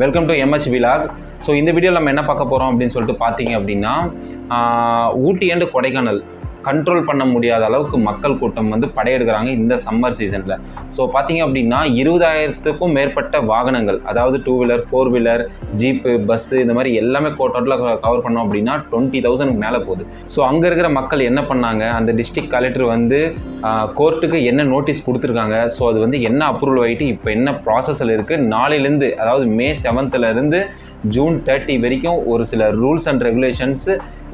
Welcome to MH vlog so இந்த வீடியோவில் நம்ம என்ன பார்க்க போகிறோம் அப்படின்னு சொல்லிட்டு பார்த்தீங்க அப்படின்னா ஊட்டி அண்டு கொடைக்கானல். கண்ட்ரோல் பண்ண முடியாத அளவுக்கு மக்கள் கூட்டம் வந்து படையெடுக்கிறாங்க இந்த சம்மர் சீசனில் ஸோ பார்த்தீங்க அப்படின்னா இருபதாயிரத்துக்கும் மேற்பட்ட வாகனங்கள் அதாவது two wheeler four wheeler jeep bus இந்த மாதிரி எல்லாமே டோட்டலாக கவர் பண்ணோம் அப்படின்னா டுவெண்ட்டி தௌசண்ட்க்கு மேலே போகுது. ஸோ அங்கே இருக்கிற மக்கள் என்ன பண்ணாங்க? அந்த டிஸ்ட்ரிக்ட் கலெக்டர் வந்து கோர்ட்டுக்கு என்ன நோட்டீஸ் கொடுத்துருக்காங்க? ஸோ அது வந்து என்ன அப்ரூவல் ஆகிட்டு இப்போ என்ன ப்ராசஸில் இருக்குது நாளையிலேருந்து அதாவது மே செவன்த்துலேருந்து ஜூன் தேர்ட்டி வரைக்கும் ஒரு சில rules and regulations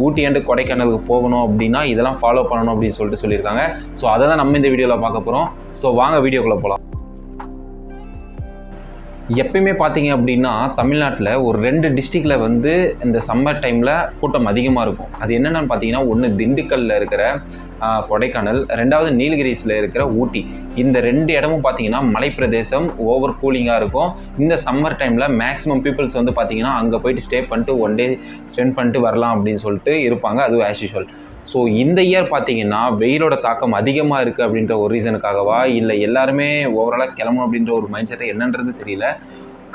Ooty and கொடைக்கானலுக்கு போகணும் அப்படின்னா இதெல்லாம் ஃபாலோ பண்ணணும் அப்படின்னு சொல்லிட்டு சொல்லியிருக்காங்க. ஸோ அதை தான் நம்ம இந்த வீடியோவில் பார்க்க போகிறோம் ஸோ வாங்க வீடியோக்குள்ளே போகலாம் எப்பயுமே பார்த்தீங்க அப்படின்னா தமிழ்நாட்டில் ஒரு ரெண்டு டிஸ்ட்ரிக்டில் வந்து இந்த சம்மர் டைமில் கூட்டம் அதிகமாக இருக்கும். அது என்னென்னு பார்த்தீங்கன்னா ஒன்று திண்டுக்கல்லில் இருக்கிற கொடைக்கானல் ரெண்டாவது நீலகிரிஸில் இருக்கிற ஊட்டி. இந்த ரெண்டு இடமும் பார்த்தீங்கன்னா மலைப்பிரதேசம் ஓவர் கூலிங்காக இருக்கும். இந்த சம்மர் டைமில் மேக்ஸிமம் பீப்புள்ஸ் வந்து பார்த்தீங்கன்னா அங்கே போயிட்டு ஸ்டே பண்ணிட்டு ஒன் டே ஸ்பெண்ட் பண்ணிட்டு வரலாம் அப்படின்னு சொல்லிட்டு இருப்பாங்க. அதுவும் ஆஸ் யூஷுவல் ஸோ இந்த இயர் பார்த்தீங்கன்னா வெயிலோட தாக்கம் அதிகமாக இருக்குது அப்படின்ற ஒரு ரீசனுக்காகவா இல்லை எல்லாருமே ஓவராலாக கிளம்பணும் அப்படின்ற ஒரு மைண்ட் செட்டை என்னன்றது தெரியல.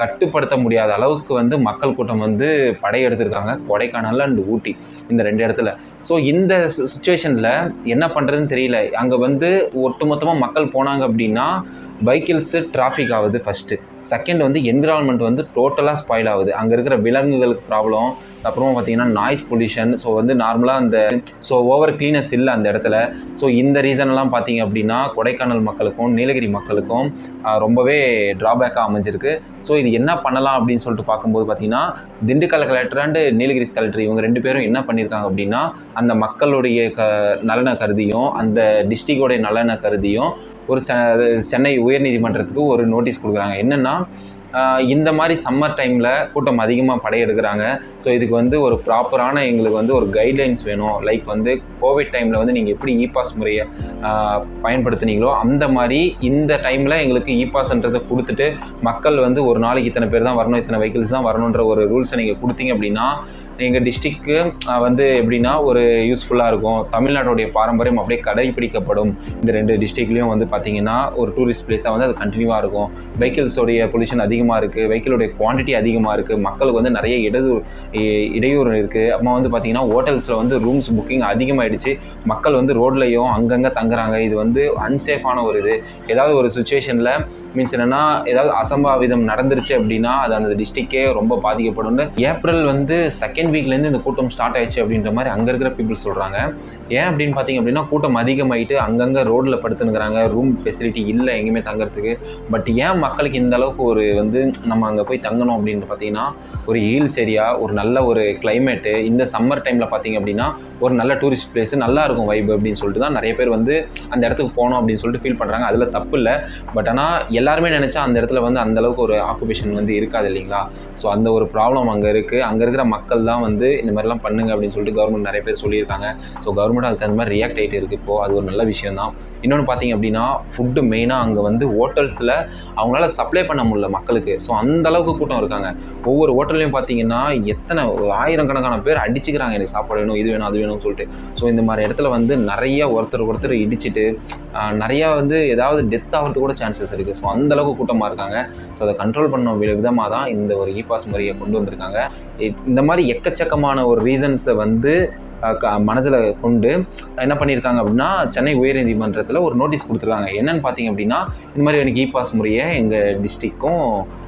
கட்டுப்படுத்த முடியாத அளவுக்கு வந்து மக்கள் கூட்டம் வந்து படையெடுத்திருக்காங்க. கொடைக்கானல் அண்ட் ஊட்டி இந்த ரெண்டு இடத்துல. ஸோ இந்த சுச்சுவேஷனில் என்ன பண்ணுறதுன்னு தெரியல. அங்கே வந்து ஒட்டுமொத்தமாக மக்கள் போனாங்க அப்படின்னா வெஹிக்கிள்ஸு டிராஃபிக் ஆகுது ஃபஸ்ட்டு செகண்ட் வந்து என்விரான்மெண்ட் வந்து டோட்டலாக ஸ்பாயில் ஆகுது. அங்கே இருக்கிற விலங்குகளுக்கு ப்ராப்ளம் அப்புறமா பார்த்தீங்கன்னா நாய்ஸ் பொல்யூஷன் ஸோ வந்து நார்மலாக அந்த ஸோ ஓவர் க்ளீனஸ் இல்லை அந்த இடத்துல. ஸோ இந்த ரீசன்லாம் பார்த்தீங்க அப்படின்னா கொடைக்கானல் மக்களுக்கும் நீலகிரி மக்களுக்கும் ரொம்பவே ட்ராபேக்காக அமைஞ்சிருக்கு. ஸோ இது என்ன பண்ணலாம் அப்படின்னு சொல்லிட்டு பார்க்கும்போது பார்த்தீங்கன்னா Dindigul collector and Nilgiris collector இவங்க ரெண்டு பேரும் என்ன பண்ணியிருக்காங்க அப்படின்னா அந்த மக்களுடைய க நலனை கருதியும் அந்த டிஸ்ட்ரிக்டோடைய நலனை கருதியும் ஒரு சென்னை உயர்நீதிமன்றத்துக்கு ஒரு நோட்டீஸ் கொடுக்குறாங்க. என்னென்னா இந்த மாதிரி சம்மர் டைமில் கூட்டம் அதிகமாக படையெடுக்கிறாங்க. ஸோ இதுக்கு வந்து ஒரு ப்ராப்பரான எங்களுக்கு வந்து ஒரு கைட்லைன்ஸ் வேணும். லைக் வந்து கோவிட் டைமில் வந்து நீங்கள் எப்படி இ பாஸ் முறையை பயன்படுத்துனீங்களோ அந்த மாதிரி இந்த டைமில் எங்களுக்கு இ பாஸ்ன்றதை கொடுத்துட்டு மக்கள் வந்து ஒரு நாளைக்கு இத்தனை பேர் தான் வரணும் இத்தனை வெஹிக்கிள்ஸ் தான் வரணுன்ற ஒரு ரூல்ஸை நீங்கள் கொடுத்தீங்க அப்படின்னா எங்கள் டிஸ்ட்ரிக்கு வந்து எப்படின்னா ஒரு யூஸ்ஃபுல்லாக இருக்கும். தமிழ்நாட்டுடைய பாரம்பரியம் அப்படியே கடைபிடிக்கப்படும். இந்த ரெண்டு டிஸ்ட்ரிக்ட்லேயும் வந்து பார்த்தீங்கன்னா ஒரு டூரிஸ்ட் பிளேஸாக வந்து அது கண்டினியூவாக இருக்கும். வெஹிக்கிள்ஸோடைய பொல்யூஷன் அதிகமாக இருக்குது வெஹிக்கிளுடைய குவான்டிட்டி அதிகமாக இருக்குது மக்களுக்கு வந்து நிறைய இடது இ- இடையூறு இருக்குது அப்புறம் வந்து பார்த்திங்கன்னா ஹோட்டல்ஸில் வந்து ரூம்ஸ் புக்கிங் அதிகமாகிடுச்சு மக்கள் வந்து ரோட்லையும் அங்கங்கே தங்குறாங்க. இது வந்து அன்சேஃபான ஒரு இது. ஏதாவது ஒரு சுச்சுவேஷனில் மீன்ஸ் என்னென்னா ஏதாவது அசம்பாவிதம் நடந்துருச்சு அப்படின்னா அது அந்த டிஸ்ட்ரிக்டே ரொம்ப பாதிக்கப்படும்னு ஏப்ரல் வந்து செகண்ட் வீக்லேருந்து இந்த கூட்டம் ஸ்டார்ட் ஆயிடுச்சு அப்படின்ற மாதிரி அங்கே இருக்கிற பீப்புள் சொல்கிறாங்க ஏன் அப்படின்னு பார்த்தீங்க அப்படின்னா கூட்டம் அதிகமாயிட்டு அங்கங்கே ரோட்டில் படுத்துனுங்கிறாங்க ரூம் ஃபெசிலிட்டி இல்லை எங்கேயுமே தங்குறதுக்கு. பட் ஏன் மக்களுக்கு இந்த அளவுக்கு ஒரு வந்து வந்து நம்ம அங்கே போய் தங்கணும் அப்படின்னு பார்த்தீங்கன்னா ஒரு ஹீல்ஸ் ஏரியா ஒரு நல்ல ஒரு கிளைமேட்டு இந்த சம்மர் டைமில் பார்த்தீங்க அப்படின்னா ஒரு நல்ல டூரிஸ்ட் பிளேஸ் நல்லா இருக்கும் வைப் அப்படின்னு சொல்லிட்டு தான் நிறைய பேர் வந்து அந்த இடத்துக்கு போகணும் அப்படின்னு சொல்லிட்டு ஃபீல் பண்ணுறாங்க அதில் தப்பு இல்லை. பட் ஆனால் எல்லாருமே நினச்சா அந்த இடத்துல வந்து அந்தளவுக்கு ஒரு ஆக்குபேஷன் வந்து இருக்காது இல்லைங்களா? ஸோ அந்த ஒரு ப்ராப்ளம் அங்கே இருக்குது அங்கே இருக்கிற மக்கள் தான் வந்து இந்த மாதிரிலாம் பண்ணுங்க அப்படின்னு சொல்லிட்டு கவர்மெண்ட் நிறைய பேர் சொல்லியிருக்காங்க. ஸோ கவர்மெண்ட் அதுக்கு தகுந்த மாதிரி ரியாக்ட் ஆகிட்டு இருக்குது இப்போது அது ஒரு நல்ல விஷயம் தான். இன்னொன்று பார்த்தீங்க அப்படின்னா ஃபுட்டு மெயினாக அங்கே வந்து ஹோட்டல்ஸில் அவங்களால சப்ளை பண்ண முடியல மக்களுக்கு. இருக்குது ஸோ அந்த அளவுக்கு கூட்டம் இருக்காங்க. ஒவ்வொரு ஹோட்டல்லையும் பார்த்தீங்கன்னா எத்தனை ஆயிரக்கணக்கான பேர் அடிச்சுக்கிறாங்க. எனக்கு சாப்பாடு வேணும் இது வேணும் அது வேணும்னு சொல்லிட்டு. ஸோ இந்த மாதிரி இடத்துல வந்து நிறைய ஒருத்தர் ஒருத்தர் இடிச்சிட்டு நிறையா வந்து ஏதாவது டெத் ஆகிறதுக்கு கூட சான்சஸ் இருக்குது ஸோ அந்த அளவுக்கு கூட்டமாக இருக்காங்க. ஸோ அதை கண்ட்ரோல் பண்ண விதமாக தான் இந்த ஒரு இ பாஸ் முறையை கொண்டு வந்திருக்காங்க. இ- இந்த மாதிரி எக்கச்சக்கமான ஒரு ரீசன்ஸை வந்து மனதில் கொண்டு என்ன பண்ணியிருக்காங்க அப்படின்னா சென்னை உயர்நீதிமன்றத்தில் ஒரு நோட்டீஸ் கொடுத்துருக்காங்க. என்னன்னு பார்த்தீங்க அப்படின்னா இந்த மாதிரி எனக்கு இ பாஸ் முறையை எங்கள் டிஸ்ட்ரிக்கும்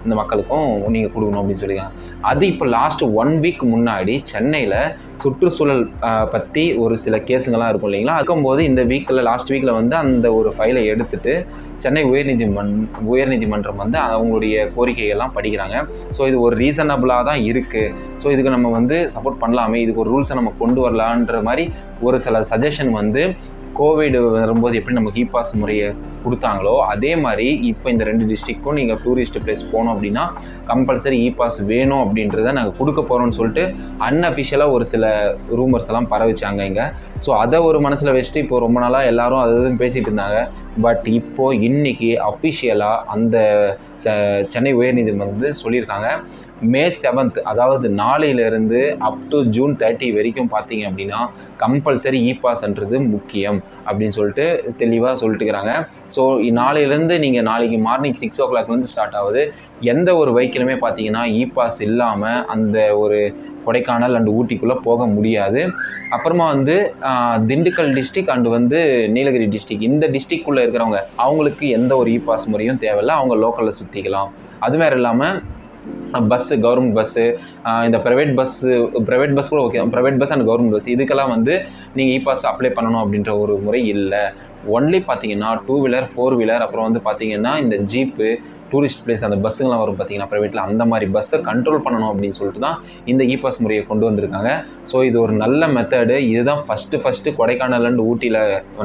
இந்த மக்களுக்கும் நீங்கள் கொடுக்கணும் அப்படின்னு சொல்லியிருக்காங்க. அது இப்போ லாஸ்ட் ஒன் வீக் முன்னாடி சென்னையில் சுற்றுச்சூழல் பற்றி ஒரு சில கேஸுங்கள்லாம் இருக்கும் இல்லைங்களா? இருக்கும்போது இந்த வீக்கில் லாஸ்ட் வீக்கில் வந்து அந்த ஒரு ஃபைலை எடுத்துட்டு சென்னை உயர்நீதிமன் உயர்நீதிமன்றம் வந்து அவங்களுடைய கோரிக்கையெல்லாம் படிக்கிறாங்க. ஸோ இது ஒரு ரீசனபிளாக தான் இருக்குது ஸோ இதுக்கு நம்ம வந்து சப்போர்ட் பண்ணலாமே. இதுக்கு ஒரு ரூல்ஸை நம்ம கொண்டு வரலான்ற மாதிரி ஒரு சில சஜஷன் வந்து கோவிட் வரும்போது எப்படி நமக்கு இ பாஸ் முறையை கொடுத்தாங்களோ அதே மாதிரி இப்போ இந்த ரெண்டு டிஸ்ட்ரிக்ட்க்கும் நீங்கள் டூரிஸ்ட் பிளேஸ் போனோம் அப்படின்னா கம்பல்சரி இ பாஸ் வேணும் அப்படின்றத நாங்கள் கொடுக்க போகிறோம்னு சொல்லிட்டு அன்அஃபிஷியலாக ஒரு சில ரூமர்ஸ் எல்லாம் பரவிச்சாங்க இங்கே. ஸோ அதை ஒரு மனசில் வச்சுட்டு இப்போ ரொம்ப நாளாக எல்லாரும் அது பேசிகிட்டு இருந்தாங்க. பட் இப்போது இன்னைக்கு அஃபிஷியலாக அந்த ச- சென்னை உயர்நீதிமன்றம் வந்து சொல்லியிருக்காங்க. மே செவன்த் அதாவது நாளையிலேருந்து அப் டு ஜூன் தேர்ட்டி வரைக்கும் பார்த்தீங்க அப்படின்னா கம்பல்சரி இ பாஸ்ன்றது முக்கியம் அப்படின்னு சொல்லிட்டு தெளிவாக சொல்லிட்டுக்கிறாங்க ஸோ நாளையிலேருந்து நீங்கள் நாளைக்கு மார்னிங் சிக்ஸ் ஓ கிளாக்லேருந்து ஸ்டார்ட் ஆகுது. எந்த ஒரு வெஹிக்கிளுமே பார்த்தீங்கன்னா இ பாஸ் இல்லாமல் அந்த ஒரு கொடைக்கானல் அண்டு ஊட்டிக்குள்ளே போக முடியாது. அப்புறமா வந்து திண்டுக்கல் டிஸ்ட்ரிக் அண்டு வந்து நீலகிரி டிஸ்ட்ரிக் இந்த டிஸ்ட்ரிக்குள்ளே இருக்கிறவங்க அவங்களுக்கு எந்த ஒரு இ பாஸ் முறையும் தேவையில்ல. அவங்க லோக்கலில் சுற்றிக்கலாம் அது மாதிரி இல்லாமல் பஸ்ஸு கவர்மெண்ட் பஸ்ஸு இந்த ப்ரைவேட் பஸ்ஸு ப்ரைவேட் பஸ் கூட okay private bus and government bus இதுக்கெல்லாம் வந்து நீங்கள் இ பாஸ் அப்ளை பண்ணணும் அப்படின்ற ஒரு முறை இல்லை. ஒன்லி பார்த்தீங்கன்னா டூ வீலர் ஃபோர் வீலர் அப்புறம் வந்து பார்த்தீங்கன்னா இந்த ஜீப்பு டூரிஸ்ட் பிளேஸ் அந்த பஸ்ஸுங்கெல்லாம் வரும் பார்த்தீங்கன்னா ப்ரைவேட்டில் அந்த மாதிரி பஸ்ஸை கண்ட்ரோல் பண்ணணும் அப்படின்னு சொல்லிட்டு தான் இந்த இ பாஸ் முறையை கொண்டு வந்திருக்காங்க. ஸோ இது ஒரு நல்ல மெத்தடு இதுதான் ஃபஸ்ட்டு ஃபஸ்ட்டு கொடைக்கானல் அண்ட் ஊட்டியில்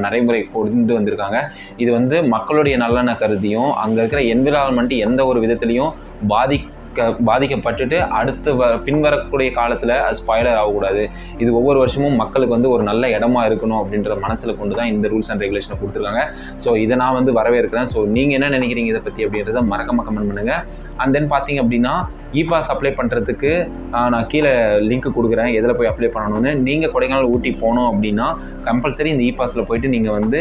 நடைமுறை கொண்டு வந்திருக்காங்க. இது வந்து மக்களுடைய நலனை கருதியும் அங்கே இருக்கிற என்விரான்மெண்ட் எந்த ஒரு விதத்துலையும் பாதிக்க பாதிக்கப்பட்டுட்டு அடுத்து வ பின்வரக்கூடிய காலத்தில் அது ஸ்பாய்லர் ஆகக்கூடாது. இது ஒவ்வொரு வருஷமும் மக்களுக்கு வந்து ஒரு நல்ல இடமா இருக்கணும் அப்படின்ற மனசில் கொண்டு தான் இந்த ரூல்ஸ் அண்ட் ரெகுலேஷனை கொடுத்துருக்காங்க. ஸோ இதை நான் வந்து வரவேற்கிறேன். ஸோ நீங்கள் என்ன நினைக்கிறீங்க இதை பற்றி அப்படின்றத மறக்காம கமெண்ட் பண்ணுங்கள் அண்ட் தென் பார்த்தீங்க அப்படின்னா இ பாஸ் அப்ளை பண்ணுறதுக்கு நான் கீழே லிங்க் கொடுக்குறேன். எதில் போய் அப்ளை பண்ணணும்னு. நீங்கள் கொடைக்கானல் ஊட்டி போனோம் அப்படின்னா கம்பல்சரி இந்த இ பாஸில் போயிட்டு நீங்கள் வந்து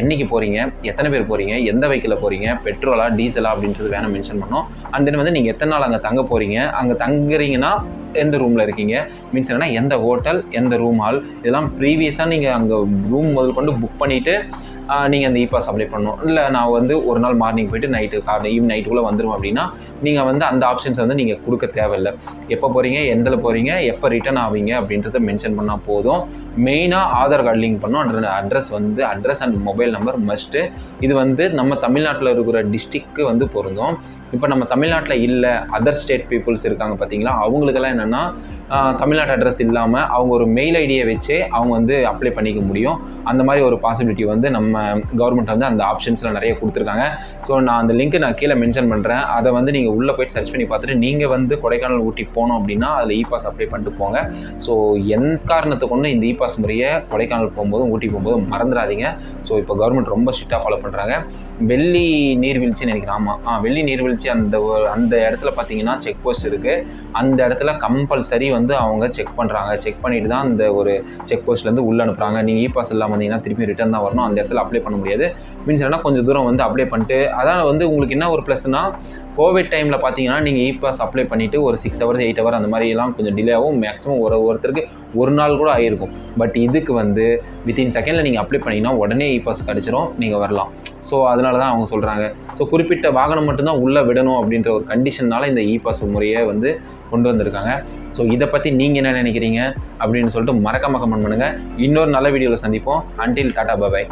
என்னைக்கு போகிறீங்க எத்தனை பேர் போகிறீங்க எந்த வெஹிக்கிளில் போகிறீங்க பெட்ரோலா டீசலா அப்படின்றது வேணும் மென்ஷன் பண்ணோம். அண்ட் தென் வந்து நீங்கள் எத்தனை நாள் அங்கே தங்க போகிறீங்க அங்கே தங்குறீங்கன்னா எந்த ரூமில் இருக்கீங்க? மீன்ஸ் என்னென்னா எந்த ஹோட்டல் எந்த ரூம் ஹால் இதெல்லாம் ப்ரீவியஸாக நீங்கள் அங்கே ரூம் முதல் கொண்டு புக் பண்ணிவிட்டு நீங்கள் அந்த இ பாஸ் அப்ளை பண்ணணும். இல்லை நான் வந்து ஒரு நாள் மார்னிங் போயிட்டு நைட்டு கார் ஈவினிங் நைட்டுக்குள்ளே வந்துடும் அப்படின்னா நீங்கள் வந்து அந்த ஆப்ஷன்ஸ் வந்து நீங்கள் கொடுக்க தேவையில்லை. எப்போ போகிறீங்க எந்தில் போகிறீங்க எப்போ ரிட்டர்ன் ஆவீங்க அப்படின்றத மென்ஷன் பண்ணால் போதும். மெயினாக ஆதார் கார்டு லிங்க் பண்ணணும். அந்த அட்ரஸ் வந்து address and mobile number must இது வந்து நம்ம தமிழ்நாட்டில் இருக்கிற டிஸ்ட்ரிக்கு வந்து பொருந்தும். இப்போ நம்ம தமிழ்நாட்டில் இல்லை அதர் ஸ்டேட் பீப்புள்ஸ் இருக்காங்க பார்த்தீங்களா அவங்களுக்கெல்லாம் என்னென்னா தமிழ்நாட்டு அட்ரஸ் இல்லாமல் அவங்க ஒரு மெயில் ஐடியை வச்சே அவங்க வந்து அப்ளை பண்ணிக்க முடியும். அந்த மாதிரி ஒரு பாசிபிலிட்டி வந்து நம்ம கவர்மெண்ட் வந்து அந்த ஆப்ஷன்ஸில் நிறைய கொடுத்துருக்காங்க. ஸோ நான் அந்த லிங்க் நான் கீழே மென்ஷன் பண்ணுறேன் அதை வந்து நீங்கள் உள்ளே போயிட்டு சர்ச் பண்ணி பார்த்துட்டு நீங்கள் வந்து கொடைக்கானல் ஊட்டி போனோம் அப்படின்னா அதில் இ பாஸ் அப்ளை பண்ணிட்டு போங்க. ஸோ எந்த காரணத்தை கொண்டு இந்த இ பாஸ் முறையை கொடைக்கானல் போகும்போதும் ஊட்டி போகும்போதும் மறந்துடாதீங்க. ஸோ இப்போ கவர்மெண்ட் ரொம்ப ஸ்ட்ரிக்டாக ஃபாலோ பண்ணுறாங்க வெள்ளி நீர்வீழ்ச்சின்னு நினைக்கிறேன். ஆமாம் ஆ வெள்ளி நீர்வீழ்ச்சி அந்த அந்த இடத்துல பார்த்தீங்கன்னா செக் போஸ்ட் இருக்குது அந்த இடத்துல கம்பல்சரி வந்து அவங்க செக் பண்ணுறாங்க செக் பண்ணிட்டு தான் அந்த ஒரு செக் போஸ்ட்லேருந்து உள்ள அனுப்புகிறாங்க நீங்கள் இ பாஸ் இல்லாமல் வந்தீங்கன்னா திருப்பி ரிட்டர்ன் தான் வரணும். அந்த இடத்துல அப்ளை பண்ண முடியாது. மீன்ஸ் என்னன்னா கொஞ்சம் தூரம் வந்து அப்ளை பண்ணிட்டு அதான் வந்து உங்களுக்கு என்ன ஒரு ப்ளஸ்னா கோவிட் டைமில் பார்த்தீங்கன்னா நீங்கள் இ பாஸ் அப்ளை பண்ணிவிட்டு ஒரு சிக்ஸ் ஹவர்ஸ் எயிட் ஹவர் அந்த மாதிரிலாம் கொஞ்சம் டிலே ஆகும். மேக்ஸிமம் ஒரு ஒருத்தருக்கு ஒரு நாள் கூட ஆகிருக்கும் பட் இதுக்கு வந்து வித்தின் செகண்டில் நீங்கள் அப்ளை பண்ணிங்கன்னா உடனே இ பாஸ் கிடச்சிரும். நீங்கள் வரலாம். ஸோ அதனால தான் அவங்க சொல்கிறாங்க ஸோ குறிப்பிட்ட வாகனம் மட்டும்தான் உள்ளே விடணும் அப்படின்ற ஒரு கண்டிஷன்னால இந்த இ பாஸ் முறையை வந்து கொண்டு வந்திருக்காங்க. ஸோ இதை பற்றி நீங்கள் என்ன நினைக்கிறீங்க? அப்படின்னு சொல்லிட்டு மறக்காம கமெண்ட் பண்ணுங்கள் இன்னொரு நல்ல வீடியோவில் சந்திப்போம். Until Tata bye bye